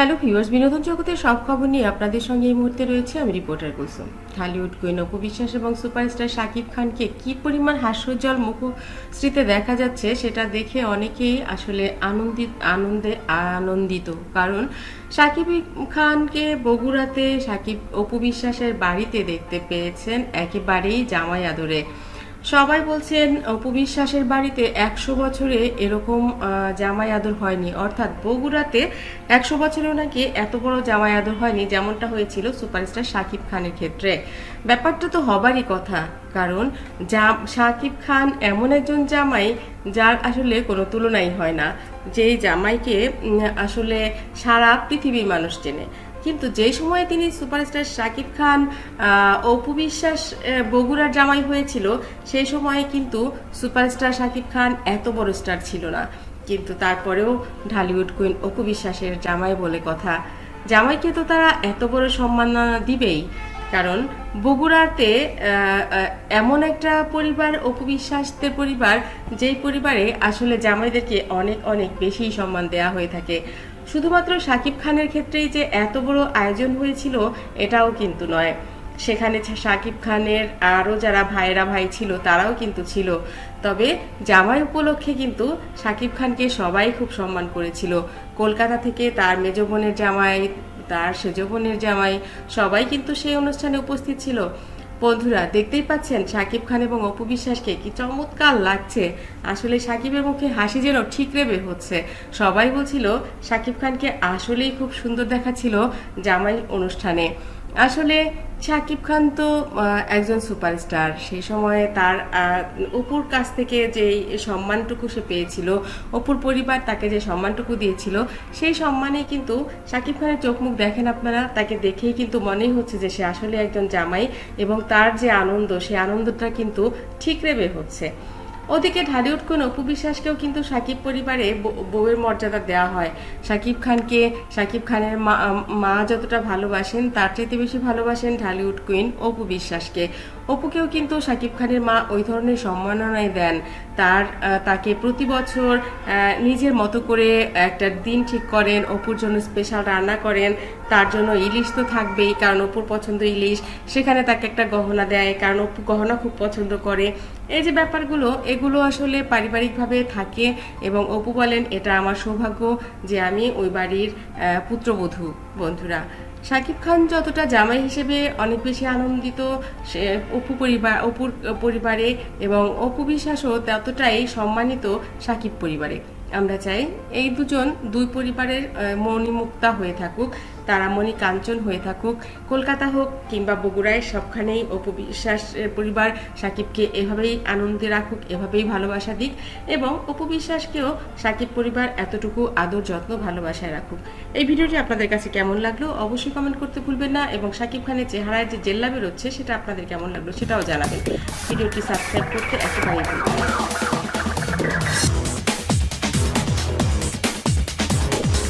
Hello viewers বিনোদন জগতের সব খবর নিয়ে আপনাদের সঙ্গে এই মুহূর্তে রয়েছে আমি রিপোর্টার কুসুম ঢালিউড কুইন অপু বিশ্বাস এবং সুপারস্টার শাকিব খানকে কি পরিমাণ হাস্যজ্জ্বল মুখশ্রীতে দেখা যাচ্ছে সেটা দেখে অনেকেই আসলে আনন্দিত, আনন্দে আনন্দিত। কারণ শাকিব খানকে বগুড়াতে শাকিব অপু বিশ্বাসের বাড়িতে দেখতে পেয়েছেন একেবারেই জামাই আদরে। সবাই বলছেন অপবিশ্বাসের বাড়িতে একশো বছরে এরকম জামাই আদর হয়নি। অর্থাৎ বগুড়াতে একশো বছরেও নাকি এত বড় জামাই আদর হয়নি, যেমনটা হয়েছিল সুপারস্টার শাকিব খানের ক্ষেত্রে। ব্যাপারটা তো হবারই কথা, কারণ যা শাকিব খান এমন একজন জামাই যার আসলে কোনো তুলনাই হয় না, যেই জামাইকে আসলে সারা পৃথিবীর মানুষ চেনে। কিন্তু যে সময়ে তিনি সুপারস্টার শাকিব খান অপু বিশ্বাস বগুড়ার জামাই হয়েছিল, সেই সময়ে কিন্তু সুপারস্টার শাকিব খান এত বড় স্টার ছিল না। কিন্তু তারপরেও ঢালিউড কুইন অপু বিশ্বাসের জামাই বলে কথা। জামাইকে তো তারা এত বড় সম্মাননা দিবেই। কারণ বগুড়াতে এমন একটা পরিবার অপু বিশ্বাসদের পরিবার, যেই পরিবারে আসলে জামাইদেরকে অনেক অনেক বেশি সম্মান দেওয়া হয়ে থাকে। শুধুমাত্র শাকিব খানের ক্ষেত্রেই যে এত বড় আয়োজন হয়েছিল, এটাও কিন্তু নয়। সেখানে শাকিব খানের আরও যারা ভাইয়েরা ভাই ছিল, তারাও কিন্তু ছিল। তবে জামাই উপলক্ষে কিন্তু শাকিব খানকে সবাই খুব সম্মান করেছিল। কলকাতা থেকে তার মেজ বোনের জামাই তার সেজ বোনের জামাই সবাই কিন্তু সেই অনুষ্ঠানে উপস্থিত ছিল। বন্ধুরা, দেখতেই পাচ্ছেন সাকিব খান এবং অপু বিশ্বাসকে কি চমৎকার লাগছে। আসলে সাকিবের মুখে হাসি যেন ঠিকরে রেবে হচ্ছে। সবাই বলছিল, সাকিব খানকে আসলেই খুব সুন্দর দেখাচ্ছিল জামাই অনুষ্ঠানে। আসলে শাকিব খান তো একজন সুপারস্টার। সেই সময়ে তার অপুর কাছ থেকে যে সম্মানটুকু সে পেয়েছিল, অপুর পরিবার তাকে যে সম্মানটুকু দিয়েছিল, সেই সম্মানে কিন্তু শাকিব খানের চোখ মুখ দেখেন আপনারা, তাকে দেখেই কিন্তু মনেই হচ্ছে যে সে আসলে একজন জামাই এবং তার যে আনন্দ, সেই আনন্দটা কিন্তু ঠিকরে বের হচ্ছে। ওদিকে ঢালিউড কোন অপু বিশ্বাসকেও কিন্তু সাকিব পরিবারে বউ- বউয়ের মর্যাদা দেওয়া হয়। সাকিব খানকে, সাকিব খানের মা যতটা ভালোবাসেন, তার চাইতে বেশি ভালোবাসেন ঢালিউড কুইন অপু বিশ্বাসকে। অপুকেও কিন্তু সাকিব খানের মা ওই ধরনের সম্মাননাই দেন। তার তাকে প্রতি বছর নিজের মতো করে একটা দিন ঠিক করেন, অপুর জন্য স্পেশাল রান্না করেন। তার জন্য ইলিশ তো থাকবেই, কারণ অপুর পছন্দ ইলিশ। সেখানে তাকে একটা গহনা দেয়, কারণ অপু গহনা খুব পছন্দ করে। এই যে ব্যাপারগুলো এগুলো আসলে পারিবারিকভাবে থাকে এবং অপু বলেন, এটা আমার সৌভাগ্য যে আমি ওই বাড়ির পুত্রবধূ, বন্ধুরা। শাকিব খান যতটা জামাই হিসেবে অনেক বেশি আনন্দিত, সে অপু পরিবার, অপুর পরিবারে এবং অপু বিশ্বাসও ততটাই সম্মানিত শাকিব পরিবারে। আমরা চাই এই দুজন দুই পরিবারের মণিমুক্তা হয়ে থাকুক তারা মণি কাঞ্চন হয়ে থাকুক, কলকাতা হোক কিংবা বগুড়ায় সবখানেই অপু বিশ্বাসের পরিবার সাকিবকে এভাবেই আনন্দে রাখুক, এভাবেই ভালোবাসা দিক এবং অপু বিশ্বাসকেও সাকিব পরিবার এতটুকু আদর, যত্ন, ভালোবাসায় রাখুক এই ভিডিওটি আপনাদের কাছে কেমন লাগল অবশ্যই কমেন্ট করতে ভুলবেন না এবং সাকিব খানের চেহারায় যে জেল্লা বেরোচ্ছে সেটা আপনাদের কেমন লাগল সেটাও জানাবেন ভিডিওটি সাবস্ক্রাইব করতে না।